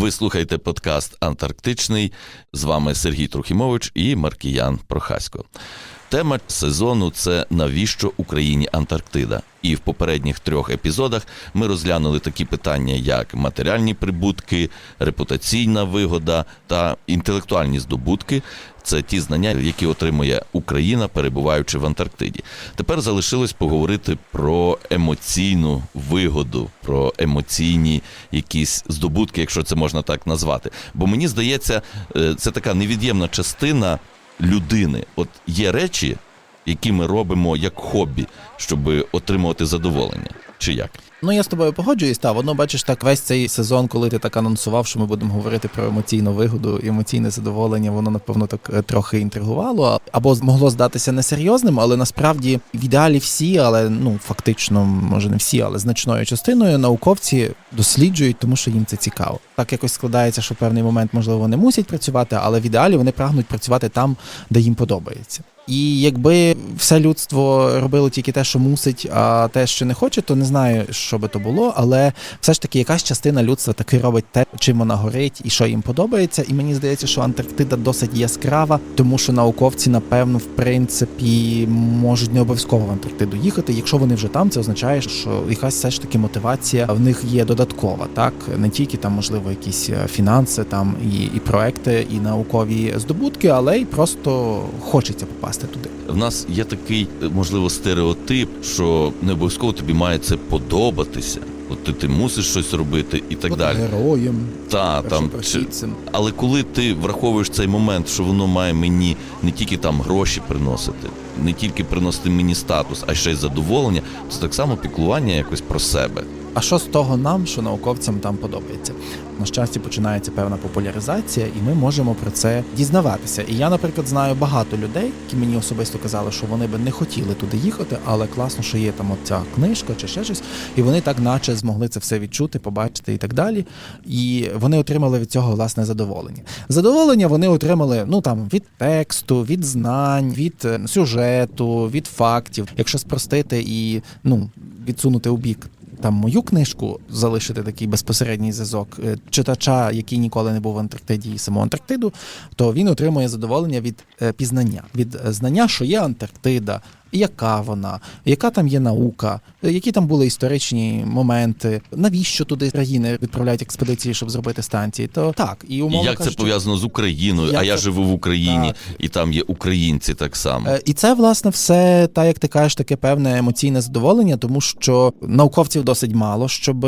Ви слухаєте подкаст Антарктичний. З вами Сергій Трухімович і Маркіян Прохасько. Тема сезону це навіщо Україні Антарктида. І в попередніх трьох епізодах ми розглянули такі питання, як матеріальні прибутки, репутаційна вигода та інтелектуальні здобутки. Це ті знання, які отримує Україна, перебуваючи в Антарктиді. Тепер залишилось поговорити про емоційну вигоду, про емоційні якісь здобутки, якщо це можна так назвати. Бо мені здається, е, це така невід'ємна частина людини. От є речі, які ми робимо як хобі, щоб отримувати задоволення. Чи як? Ну я з тобою погоджуюсь. Та воно бачиш так весь цей сезон, коли ти так анонсував, що ми будемо говорити про емоційну вигоду, емоційне задоволення, воно напевно так е, трохи інтригувало, або могло здатися несерйозним, але насправді в ідеалі всі, але ну фактично, може не всі, але значною частиною науковці досліджують, тому що їм це цікаво. Так якось складається, що в певний момент можливо вони мусять працювати, але в ідеалі вони прагнуть працювати там, де їм подобається. І якби все людство робило тільки те, що мусить, а те, що не хоче, то не знаю, що би то було. Але все ж таки якась частина людства таки робить те, чим вона горить і що їм подобається. І мені здається, що Антарктида досить яскрава, тому що науковці, напевно, в принципі, можуть не обов'язково в Антарктиду їхати. Якщо вони вже там, це означає, що якась все ж таки мотивація в них є додаткова, так не тільки там, можливо, якісь е, фінанси, там і, і проекти, і наукові здобутки, але й просто хочеться попасти туди. В нас є такий, е, можливо, стереотип, що не обов'язково тобі має це подобатися. От ти, ти мусиш щось робити і так От далі. Героєм, Та, там, чи, але коли ти враховуєш цей момент, що воно має мені не тільки там гроші приносити, не тільки приносити мені статус, а ще й задоволення, це так само піклування якось про себе. А що з того нам, що науковцям там подобається? На щастя, починається певна популяризація, і ми можемо про це дізнаватися. І я, наприклад, знаю багато людей, які мені особисто казали, що вони би не хотіли туди їхати, але класно, що є там оця книжка чи ще щось, і вони так, наче, змогли це все відчути, побачити і так далі. І вони отримали від цього власне задоволення. Задоволення вони отримали ну там від тексту, від знань, від е, сюжету, від фактів. Якщо спростити і ну відсунути у бік там мою книжку залишити такий безпосередній зв'язок е, читача, який ніколи не був в Антарктиді і саму Антарктиду, то він отримує задоволення від е, пізнання, від е, знання, що є Антарктида, яка вона, яка там є наука, які там були історичні моменти, навіщо туди країни відправляють експедиції, щоб зробити станції. То так, і І умовно як це пов'язано з Україною? Як а я це- живу в Україні, Так. і там є українці так само. Е, І це власне все, так як ти кажеш, таке певне емоційне задоволення, тому що науковців досить мало, щоб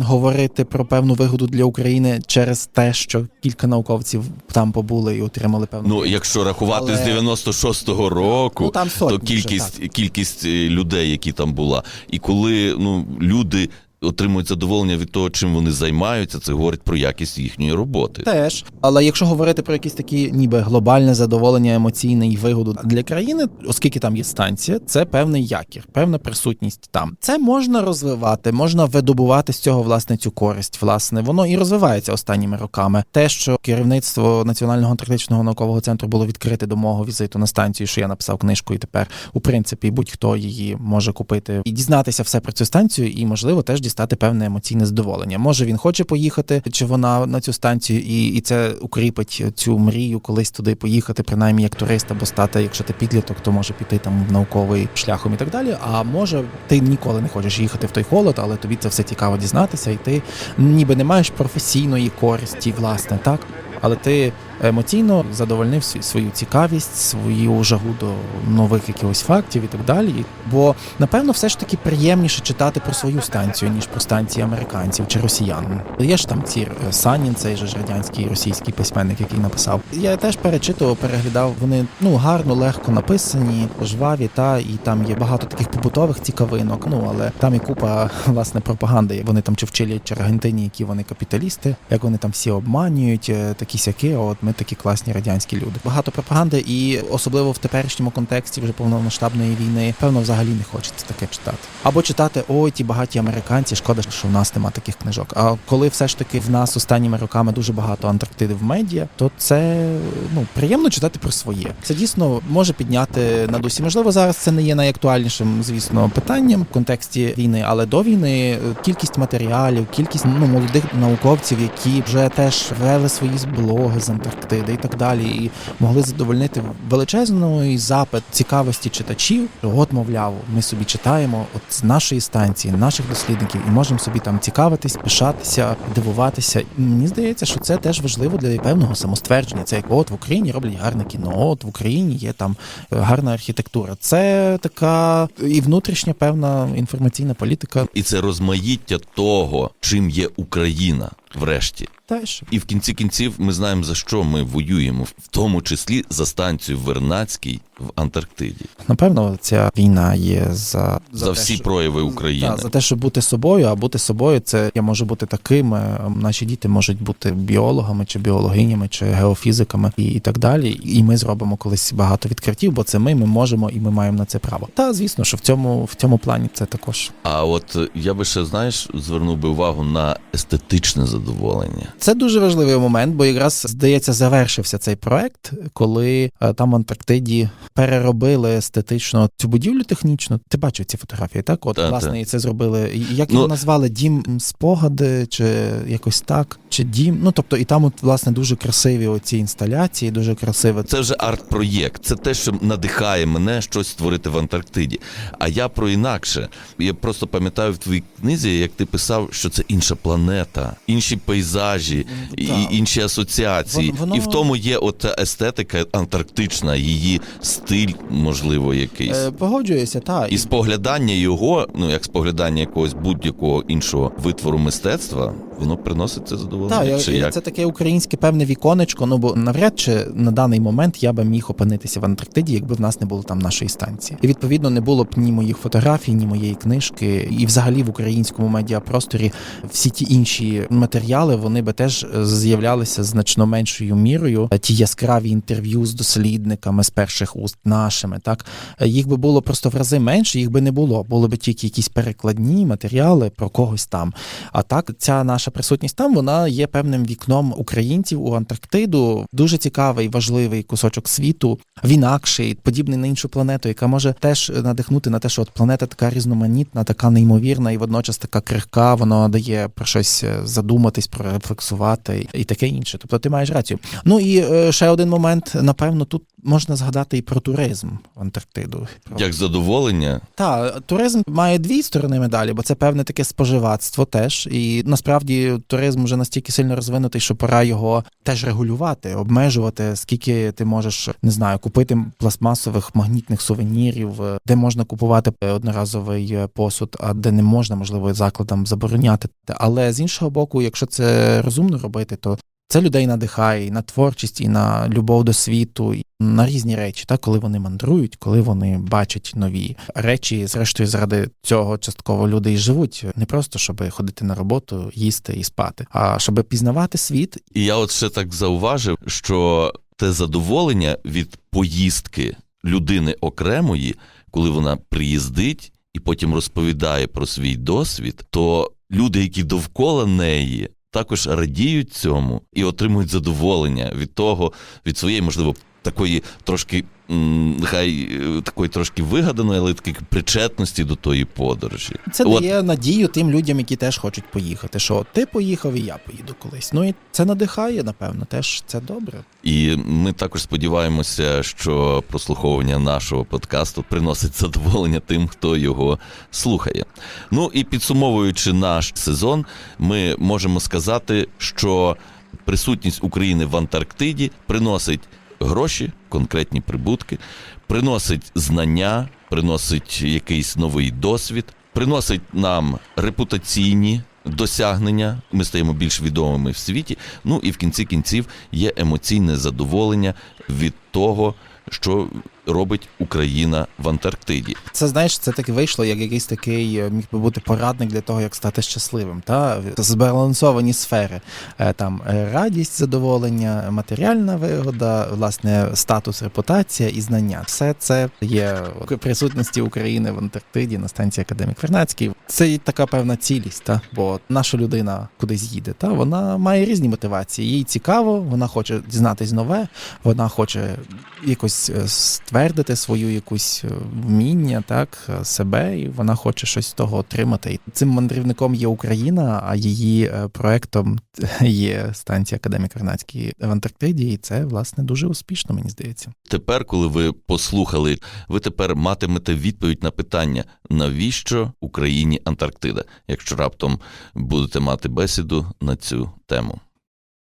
говорити про певну вигоду для України через те, що кілька науковців там побули і отримали певну. Ну, якщо рахувати Але- з 96-го року, Ну, там сотні то вже, кількість, кількість е, людей, які там була, і коли ну люди отримують задоволення від того, чим вони займаються, це говорить про якість їхньої роботи. Теж, але якщо говорити про якісь такі ніби глобальне задоволення емоційне і вигоду для країни, оскільки там є станція, це певний якір, певна присутність там. Це можна розвивати, можна видобувати з цього власне цю користь. Власне, воно і розвивається останніми роками. Те, що керівництво Національного антарктичного наукового центру було відкрите до мого візиту на станцію, що я написав книжку, і тепер, у принципі, будь-хто її може купити і дізнатися все про цю станцію, і можливо теж дістати певне емоційне задоволення. Може він хоче поїхати, чи вона на цю станцію, і, і це укріпить цю мрію колись туди поїхати, принаймні як турист, або стати, якщо ти підліток, то може піти там науковий шляхом і так далі. А може ти ніколи не хочеш їхати в той холод, але тобі це все цікаво дізнатися, і ти ніби не маєш професійної користі, власне, так. Але ти емоційно задовольнив свою цікавість, свою жагу до нових якихось фактів і так далі. Бо напевно все ж таки приємніше читати про свою станцію, ніж про станції американців чи росіян. Є ж там ці е, Санін, цей же ж радянський російський письменник, який написав. Я теж перечитував, переглядав. Вони ну гарно, легко написані, жваві, та і там є багато таких побутових цікавинок. Ну але там і купа власне пропаганди. Вони там чи в Чилі, чи Аргентині, які вони капіталісти, як вони там всі обманюють, е, такі сяки. От ми ми такі класні радянські люди. Багато пропаганди, і особливо в теперішньому контексті вже повномасштабної війни, певно, взагалі не хочеться таке читати. Або читати ой, ті багаті американці, шкода, що в нас нема таких книжок. А коли все ж таки в нас останніми роками дуже багато Антарктиди в медіа, то це ну приємно читати про своє. Це дійсно може підняти на дусі. Можливо, зараз це не є найактуальнішим, звісно, питанням в контексті війни, але до війни е, кількість матеріалів, кількість ну, молодих науковців, які вже теж вели свої блоги з Антарктиди і так далі, і могли задовольнити величезний запит цікавості читачів. От, мовляв, ми собі читаємо от з нашої станції, наших дослідників, і можемо собі там цікавитись, пишатися, дивуватися. Мені здається, що це теж важливо для певного самоствердження. Це як от в Україні роблять гарне кіно, от в Україні є там е, гарна архітектура. Це така і внутрішня певна інформаційна політика. І це розмаїття того, чим є Україна, врешті. Теж І в кінці кінців ми знаємо за що ми воюємо, в тому числі за станцію Вернадський в Антарктиді, напевно, ця війна є за, за, те, всі що- прояви України. Так, за те, щоб бути собою, а бути собою, це я можу бути таким. е, Наші діти можуть бути біологами чи біологинями, чи геофізиками і, і так далі. І ми зробимо колись багато відкриттів, бо це ми, ми можемо і ми маємо на це право. Та звісно, що в цьому в цьому плані це також. А от е, я би ще знаєш звернув би увагу на естетичне задоволення. Це дуже важливий момент, бо якраз здається, завершився цей проект, коли е, там в Антарктиді переробили естетично цю будівлю технічно. Ти бачив ці фотографії, так? От Та, власне та. і це зробили. Як Ну- його назвали? Дім спогади, чи якось так, чи дім. Ну тобто, і там, от, власне, дуже красиві оці інсталяції, дуже красиве. Це вже арт-проєкт. Це те, що надихає мене щось створити в Антарктиді. А я про інакше. Я просто пам'ятаю в твоїй книзі, як ти писав, що це інша планета, інші пейзажі і інші асоціації. Воно- воно- І в тому є ота естетика антарктична, її стиль, можливо, якийсь. Е, погоджуюся, так. І споглядання його, ну як споглядання якогось будь-якого іншого витвору мистецтва, воно приносить це задоволення. Так, Чи як? це таке українське певне віконечко. Ну бо навряд чи на даний момент я би міг опинитися в Антарктиді, якби в нас не було там нашої станції. І відповідно не було б ні моїх фотографій, ні моєї книжки. І взагалі в українському медіапросторі всі ті інші матеріали вони би теж е, з'являлися значно меншою мірою. Е, Ті яскраві інтерв'ю з дослідниками з перших уст нашими, так Е, їх би було просто в рази менше, їх би не було. Були б тільки якісь перекладні матеріали про когось там. А так, ця наша присутність там вона є певним вікном українців у Антарктиду. Дуже цікавий, важливий кусочок світу. Він інакший, подібний на іншу планету, яка може теж надихнути на те, що от планета така різноманітна, така неймовірна і водночас така крихка. Воно дає про щось е, задуматись, прорефлексувати і таке інше. Тобто ти маєш рацію. Ну і е, ще один момент. Напевно, тут можна згадати і про туризм в Антарктиду. Про Як задоволення, та туризм має дві сторони медалі, бо це певне таке споживацтво теж. І насправді туризм вже настільки сильно розвинутий, що пора його теж регулювати, обмежувати, скільки ти можеш не знаю, купити пластмасових магнітних сувенірів, е, де можна купувати одноразовий е, посуд, а де не можна, можливо, закладам забороняти. Але з іншого боку, якщо це розумно робити, то це людей надихає і на творчість, і на любов до світу, і на різні речі, так, коли вони мандрують, коли вони бачать нові речі. Зрештою, заради цього частково люди і живуть не просто щоб ходити на роботу, їсти і спати, а щоб пізнавати світ. І я от ще так зауважив, що те задоволення від поїздки людини окремої, коли вона приїздить і потім розповідає про свій досвід, то люди, які довкола неї, також радіють цьому і отримують задоволення від того, від своєї, можливо, такої трошки. Нехай е, такої трошки вигаданої, але такої причетності до тої подорожі. Це От дає надію тим людям, які теж хочуть поїхати. Що ти поїхав, і я поїду колись. Ну і це надихає, напевно, теж це добре. І ми також сподіваємося, що прослуховування нашого подкасту приносить задоволення тим, хто його слухає. Ну і підсумовуючи наш сезон, ми можемо сказати, що присутність України в Антарктиді приносить гроші, конкретні прибутки, приносить знання, приносить якийсь новий досвід, приносить нам репутаційні досягнення. Ми стаємо більш відомими в світі. Ну і в кінці кінців є емоційне задоволення від того, що робить Україна в Антарктиді? Це знаєш, це таки вийшло як якийсь такий е, міг би бути порадник для того, як стати щасливим. Та збалансовані сфери. Е, Там е, радість, задоволення, матеріальна вигода, власне, статус, репутація і знання. Все це є в присутності України в Антарктиді на станції Академік Вернацький. Це і така певна цілість, та бо наша людина кудись їде. Та вона має різні мотивації. Їй цікаво, вона хоче дізнатись нове, вона хоче якось е, ствердити свою якусь е, вміння, так е, себе, і вона хоче щось з того отримати. І цим мандрівником є Україна, а її проектом є станція Академік Вернацький в Антарктиді, і це власне дуже успішно, мені здається. Тепер, коли ви послухали, ви тепер матимете відповідь на питання, навіщо Україні Антарктида, якщо раптом будете мати бесіду на цю тему.